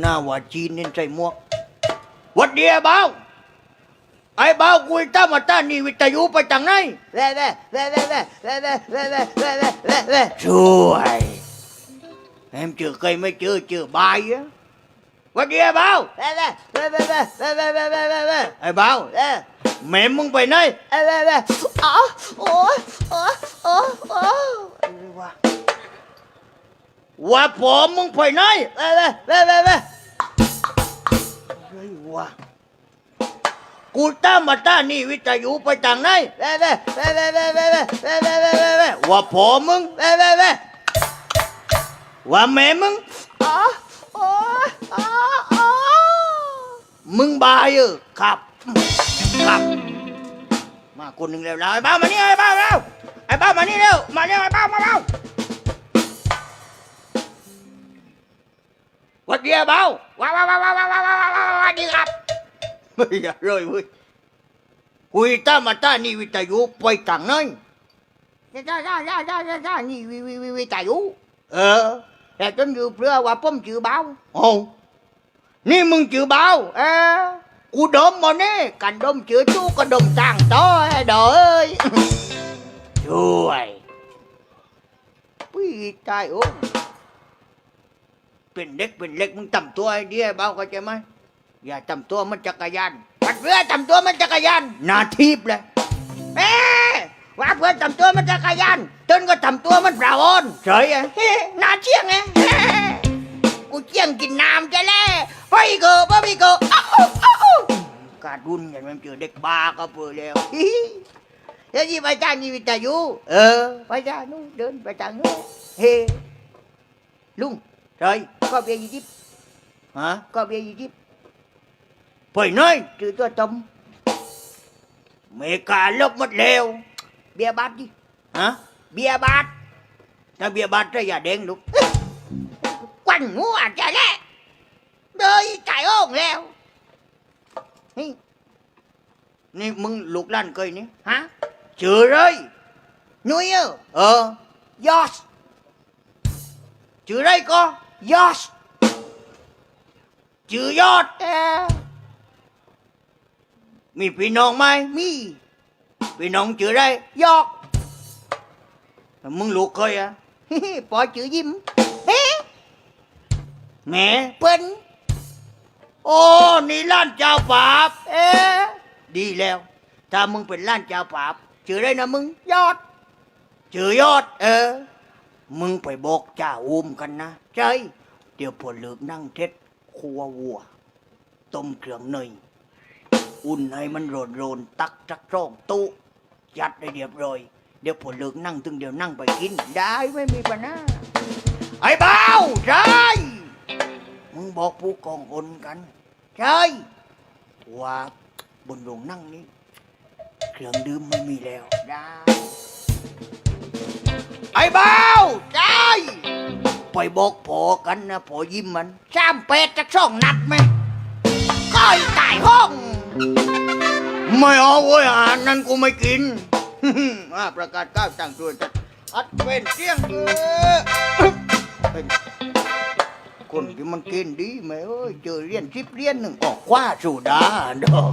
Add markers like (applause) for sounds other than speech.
หน้าว่าจีนเน้นใส่หมวกวัดเดียเบาไอ้เบากุยตามาต้านี่วิทยุไปจังไหนแว่แว่แว่แว่แว่แว่แว่แว่แว่แว่แว่แว่แว่ช่วยแอมเจอใครไม่เจอเจอบายอะวัดเดียเบาแว่แว่แว่แว่แว่แว่แว่แว่แว่แว่ไอ้เบาแว่แม่มึงไปไหนแว่แว่แว่อ๋อโอ้โอ้โอ้ ว่าผมมึงไปไหนแว่แว่แว่แว่แว่เฮ้ยว่ากูตามมาต้านี่วิทยุไปจังไหนแว่แว่แว่แว่แว่แว่แว่แว่แว่แว่แว่แว่ว่าผมมึงแว่แว่แว่ว่าแม่มึงอ๋อโอ้อ๋ออ๋อมึงบายเออครับครับ มาคนหนึ่งเร็วแล้วไอ้บ้ามานี่ไอ้บ้าเร็วไอ้บ้ามานี่เร็วมาเร็วไอ้บ้ามาเร็ว วัดเดียเบาว้าวว้าวว้าวว้าวว้าวว้าวว้าวดีครับไม่อยากเลยเว้ยคุยตามาตานี่วิทยุไปต่างนั่นตาตาตาตาตาตานี่วิวิวิวิทยุเออแต่จนอยู่เพื่อว่าป้มจือเบาโอ้นี่มึงจือเบาเออกูดมมาเนี่ยกันดมจือตู้กันดมต่างต่อเด้อเอ้ยช่วยพี่ตายโอ้ เป็นเด็กเป็นเล็กมึงจำตัวไอ้เดียเบาเข้าใจไหมอย่าจำตัวมันจักรยานวัดเพื่อจำตัวมันจักรยานหนาทีบเลยเอ๊ะว่าเพื่อนจำตัวมันจักรยานจนก็จำตัวมันปลาโอนเฉยอะเฮ้นาเชียงไงเฮ้กูเชียงกินน้ำจะแล้วไปเกอไปเกออ้าวอ้าวอ้าวการดุนอย่างมันเจอเด็กบ้าก็เปื่อแล้วฮิฮิเฮ้ยนี่ไปจ้างนี่วิทยุเออไปจ้างนู้นเดินไปจ้างนู้นเฮ้ลุง Rồi, có bia gì tiếp? Hả? Có bia gì tiếp? Phải nói, trừ tôi tâm. Mẹ cả lúc mất leo. Bia bát đi. Hả? Bia bát. ta bia bát ra giả đen lúc. (laughs) Quanh ngũ à chả lẽ. Đời chạy ồn leo. Nhi mừng lục lan cười nè. Hả? Chưa rồi. Núi ơ. Ờ. Yosh. Chưa đây con. ยอดจือยอดแอมีพี่น้องไหมมี พี่น้องจือได้ยอกแต่มึงลูกเคยอะ ปอจือยิ้มเฮ้แหมเปิ้นโอ้นี่ล้านเจ้าปาบเอ๊ดีแล้ว ถ้ามึงเป็นล้านเจ้าปาบจือได้นะมึงยอดจือยอด เออ มึงไปบอกจ่าอุ้มกันนะใจเดี๋ยวพอเลิกนั่งเท็ดครัววัว ต้มเครื่องเนยอุ่นให้มันโรนโรนตักจักร่องตู้ยัดได้เรียบร้อยเดี๋ยวพอเลิกนั่งถึงเดี๋ยวนั่งไปกิน ได้ไม่มีปัญหาไอ้เบาใช่มึงบอกผู้กองอนกันใช่ว่าบนโรงนั่งนี้ เครื่องดื่มไม่มีแล้วได้ไอ้เบา ไปบอกพอกันนะพอยิ้มมันสามเป็ดจะช่องนัดไหมก้อยตายห้อง ไม่เอาเว้ยอาหารนั้นกูไม่กิน อ่าประกาศก้าวจังตัวจัดอัดเป็นเสียงเออเป็นคนที่มันกินดีไหมเอ้ยเจอเรียนชิปเรียนหนึ่งออกคว้าสูดาดอก